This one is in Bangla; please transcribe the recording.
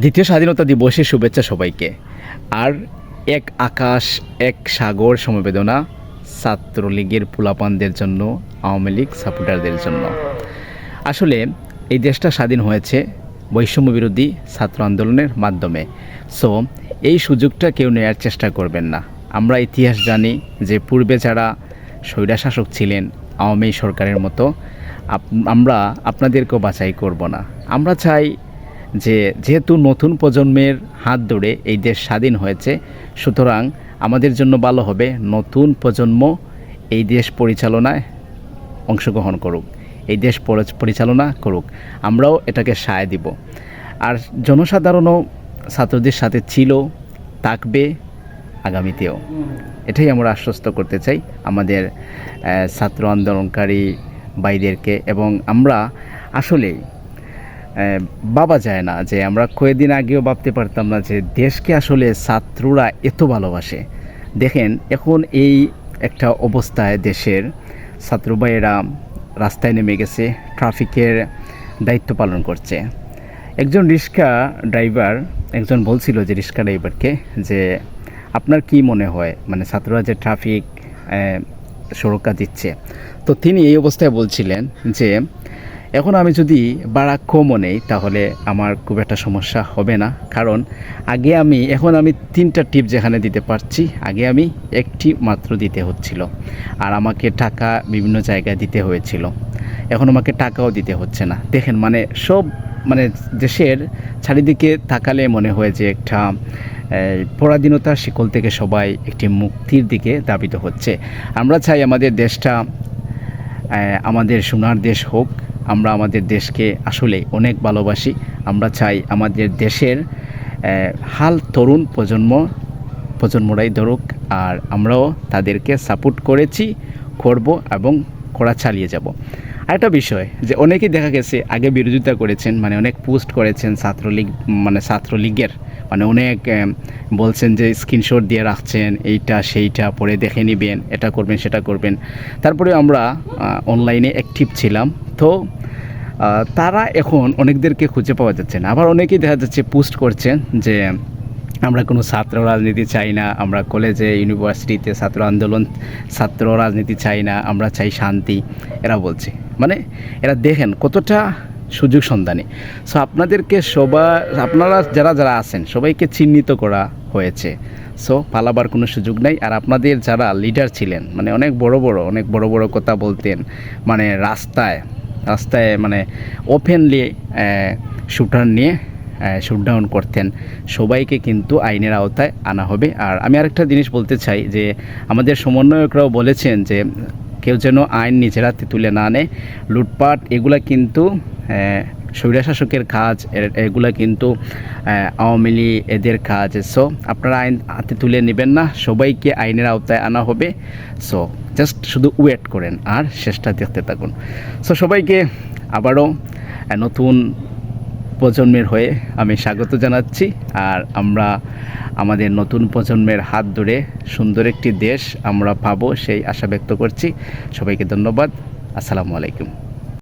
দ্বিতীয় স্বাধীনতা দিবসের শুভেচ্ছা সবাইকে। আর এক আকাশ, এক সাগর সমবেদনা ছাত্রলীগের পোলাপানদের জন্য, আওয়ামী লীগ সাপোর্টারদের জন্য। আসলে এই দেশটা স্বাধীন হয়েছে বৈষম্য বিরোধী ছাত্র আন্দোলনের মাধ্যমে। সো এই সুযোগটা কেউ নেওয়ার চেষ্টা করবেন না। আমরা ইতিহাস জানি যে পূর্বে যারা স্বৈরাশাসক ছিলেন, আওয়ামী সরকারের মতো আমরা আপনাদেরকেও বাছাই করব না। আমরা চাই যে যেহেতু নতুন প্রজন্মের হাত ধরে এই দেশ স্বাধীন হয়েছে, সুতরাং আমাদের জন্য ভালো হবে নতুন প্রজন্ম এই দেশ পরিচালনায় অংশগ্রহণ করুক, এই দেশ পরিচালনা করুক। আমরাও এটাকে সায় দিব। আর জনসাধারণও ছাত্রদের সাথে ছিল, থাকবে আগামীতেও। এটাই আমরা আশ্বস্ত করতে চাই আমাদের ছাত্র আন্দোলনকারী ভাইদেরকে এবং আমরা আসলেই ভাবা যায় না যে আমরা কয়েকদিন আগেও ভাবতে পারতাম না যে দেশকে আসলে ছাত্ররা এত ভালোবাসে। দেখেন, এখন এই একটা অবস্থায় দেশের ছাত্র ভাইয়েরা রাস্তায় নেমে গেছে, ট্রাফিকের দায়িত্ব পালন করছে। একজন রিক্সা ড্রাইভার, একজন বলছিল যে রিক্সা ড্রাইভারকে যে, আপনার কি মনে হয়? মানে ছাত্ররা যে ট্রাফিক সুরক্ষা দিচ্ছে। তো তিনি এই অবস্থায় বলছিলেন যে এখন আমি যদি ভাড়া কমও নেই, তাহলে আমার খুব একটা সমস্যা হবে না। কারণ আগে আমি, এখন আমি তিনটা টিপ যেখানে দিতে পারছি, আগে আমি একটি মাত্র দিতে হচ্ছিল। আর আমাকে টাকা বিভিন্ন জায়গায় দিতে হয়েছিল। এখন আমাকে টাকাও দিতে হচ্ছে না। দেখেন মানে সব মানে দেশের চারিদিকে তাকালে মনে হয় যে একটা পরাধীনতার শিকল থেকে সবাই একটি মুক্তির দিকে দাবিত হচ্ছে। আমরা চাই আমাদের দেশটা আমাদের সোনার দেশ হোক আমরা আমাদের দেশকে আসলে অনেক ভালোবাসি। আমরা চাই আমাদের দেশের হাল তরুণ প্রজন্ম, প্রজন্মরাই ধরুক, আর আমরাও তাদেরকে সাপোর্ট করেছি, করব এবং করা চালিয়ে যাব। আরেকটা বিষয়, যে অনেকেই দেখা গেছে আগে বিরোধিতা করেছেন মানে অনেক পোস্ট করেছেন ছাত্রলীগ মানে ছাত্রলীগের মানে অনেক বলছেন যে স্ক্রিনশট দিয়ে রাখছেন, এইটা, সেইটা, পরে দেখে নেবেন, এটা করবেন, সেটা করবেন। তারপরে আমরা অনলাইনে অ্যাক্টিভ ছিলাম। তো তারা এখন অনেকদেরকে খুঁজে পাওয়া যাচ্ছে না। আবার অনেকেই দেখা যাচ্ছে পোস্ট করছেন যে, আমরা কোনো ছাত্র রাজনীতি চাই না, আমরা কলেজে, ইউনিভার্সিটিতে ছাত্র আন্দোলন, ছাত্র রাজনীতি চাই না, আমরা চাই শান্তি। এরা বলছে। মানে এরা দেখেন কতটা সুযোগ সন্ধানী। সো আপনাদেরকে সবার আপনারা যারা যারা আছেন, সবাইকে চিহ্নিত করা হয়েছে। সো পালাবার কোনো সুযোগ নাই। আর আপনাদের যারা লিডার ছিলেন মানে অনেক বড় বড়, অনেক বড় বড় কথা বলতেন মানে রাস্তায় রাস্তায় মানে ওপেনলি শুটার নিয়ে শুট ডাউন করতেন। সবাইকে কিন্তু আইনের আওতায় আনা হবে। আর আমি আরেকটা জিনিস বলতে চাই যে, আমাদের সমন্বয়করাও বলেছেন যে, কেউ যেন আইন নিজের হাতে তুলে না নেয়। লুটপাট এগুলা কিন্তু স্বৈরাশাসকের কাজ এগুলা কিন্তু আওয়ামী লীগ এদের কাজ। সো আপনারা আইন হাতে তুলে নেবেন না, সবাইকে আইনের আওতায় আনা হবে। সো জাস্ট শুধু ওয়েট করেন আর শেষটা দেখতে থাকুন। সো সবাইকে আবারও নতুন প্রজন্মের হয়ে আমি স্বাগত জানাচ্ছি। আর আমরা আমাদের নতুন প্রজন্মের হাত ধরে সুন্দর একটি দেশ আমরা পাবো সেই আশা ব্যক্ত করছি। সবাইকে ধন্যবাদ। আসসালামু আলাইকুম।